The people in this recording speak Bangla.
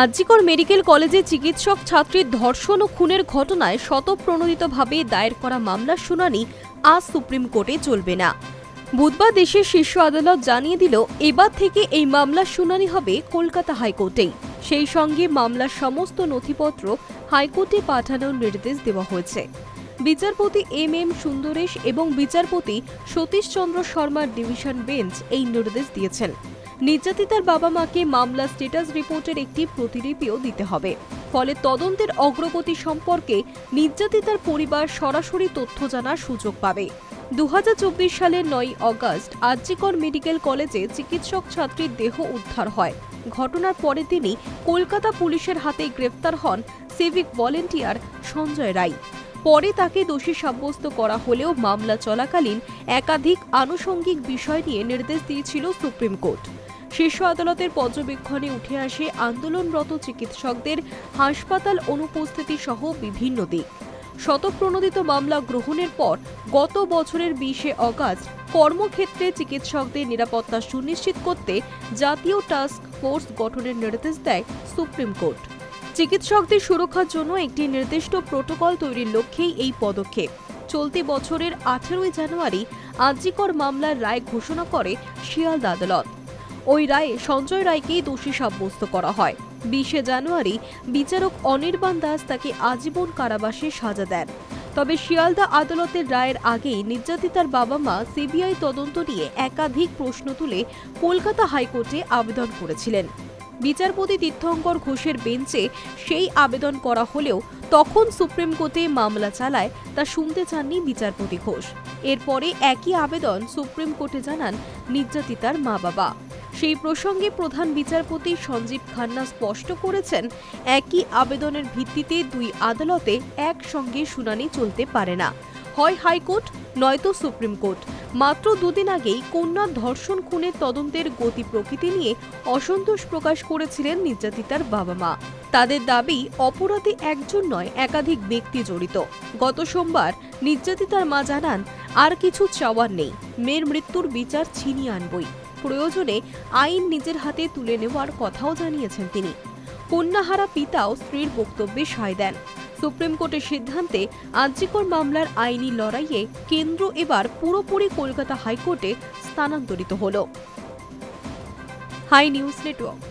আরজিকর মেডিকেল কলেজে চিকিৎসক ছাত্রীর ধর্ষণ ও খুনের ঘটনায় শতপ্রণোদিতভাবে দায়ের করা মামলার শুনানি আজ সুপ্রিম কোর্টে চলবে না। বুধবার দেশের শীর্ষ আদালত জানিয়ে দিল, এবার থেকে এই মামলার শুনানি হবে কলকাতা হাইকোর্টেই। সেই সঙ্গে মামলার সমস্ত নথিপত্র হাইকোর্টে পাঠানোর নির্দেশ দেওয়া হয়েছে। বিচারপতি এম এম সুন্দরেশ এবং বিচারপতি সতীশচন্দ্র শর্মার ডিভিশন বেঞ্চ এই নির্দেশ দিয়েছেন। নির্যাতিতার বাবা মাকে মামলা স্ট্যাটাস রিপোর্টের একটি প্রতিলিপিও দিতে হবে। ফলে তদন্তের অগ্রগতি সম্পর্কে নির্যাতিতার পরিবার সরাসরি তথ্য জানার সুযোগ পাবে। দু হাজার চব্বিশ সালের নয় অগস্ট আরজিকর মেডিকেল কলেজে চিকিৎসক ছাত্রীর দেহ উদ্ধার হয়। ঘটনার পরে তিনি কলকাতা পুলিশের হাতে গ্রেফতার হন সিভিক ভলেন্টিয়ার সঞ্জয় রায়। পরে তাকে দোষী সাব্যস্ত করা হলেও মামলা চলাকালীন একাধিক আনুষঙ্গিক বিষয় নিয়ে নির্দেশ দিয়েছিল সুপ্রিম কোর্ট। শীর্ষ আদালতের পর্যবেক্ষণে উঠে আসে আন্দোলনরত চিকিৎসকদের হাসপাতাল অনুপস্থিতি সহ বিভিন্ন দিক। শতপ্রণোদিত মামলা গ্রহণের পর গত বছরের বিশে অগাস্ট কর্মক্ষেত্রে চিকিৎসকদের নিরাপত্তা সুনিশ্চিত করতে জাতীয় টাস্ক ফোর্স গঠনের নির্দেশ দেয় সুপ্রিম কোর্ট। চিকিৎসকদের সুরক্ষার জন্য একটি নির্দিষ্ট প্রোটোকল তৈরির লক্ষ্যেই এই পদক্ষেপ। চলতি বছরের আঠেরোই জানুয়ারি আর্জিকর মামলার রায় ঘোষণা করে শিয়ালদা আদালত। ওই রায়ে সঞ্জয় রায়কেই দোষী সাব্যস্ত করা হয়। বিশে জানুয়ারি বিচারক অনির্বাণ দাস তাকে আজীবন কারাবাসে সাজা দেন। তবে শিয়ালদা আদালতের রায়ের আগেই নির্যাতিতার বাবা মা সিবিআই তদন্ত নিয়ে একাধিক প্রশ্ন তুলে কলকাতা হাইকোর্টে আবেদন করেছিলেন। বিচারপতি তীর্থঙ্কর ঘোষের বেঞ্চে সেই আবেদন করা হলেও তখন সুপ্রিম কোর্টে মামলা চালায় তা শুনতে চাননি বিচারপতি ঘোষ। এরপরে একই আবেদন সুপ্রিম কোর্টে জানান নির্যাতিতার মা বাবা সেই প্রসঙ্গে প্রধান বিচারপতি সঞ্জীব খান্না স্পষ্ট করেছেন, একই আবেদনের ভিত্তিতে দুই আদালতে একসঙ্গে শুনানি চলতে পারে না। হয় হাইকোর্ট, নয়তো সুপ্রিম কোর্ট। মাত্র দুদিন আগেই কন্যার ধর্ষণ খুনের তদন্তের গতি প্রকৃতি নিয়ে অসন্তোষ প্রকাশ করেছিলেন নির্যাতিতার বাবা মা। তাদের দাবি, অপরাধে একজন নয়, একাধিক ব্যক্তি জড়িত। গত সোমবার নির্যাতিতার মা জানান, আর কিছু চাওয়ার নেই। মেয়ের মৃত্যুর বিচার ছিনিয়ে আনবই। প্রয়োজনে আইন নিজের হাতে তুলে নেওয়ার কথাও জানিয়েছেন তিনি। কন্যাহারা পিতাও স্ত্রীর বক্তব্যে সায় দেন। সুপ্রিম কোর্টের সিদ্ধান্তে আর্জিকর মামলার আইনি লড়াইয়ে কেন্দ্র এবার পুরোপুরি কলকাতা হাইকোর্টে স্থানান্তরিত হল। High news network.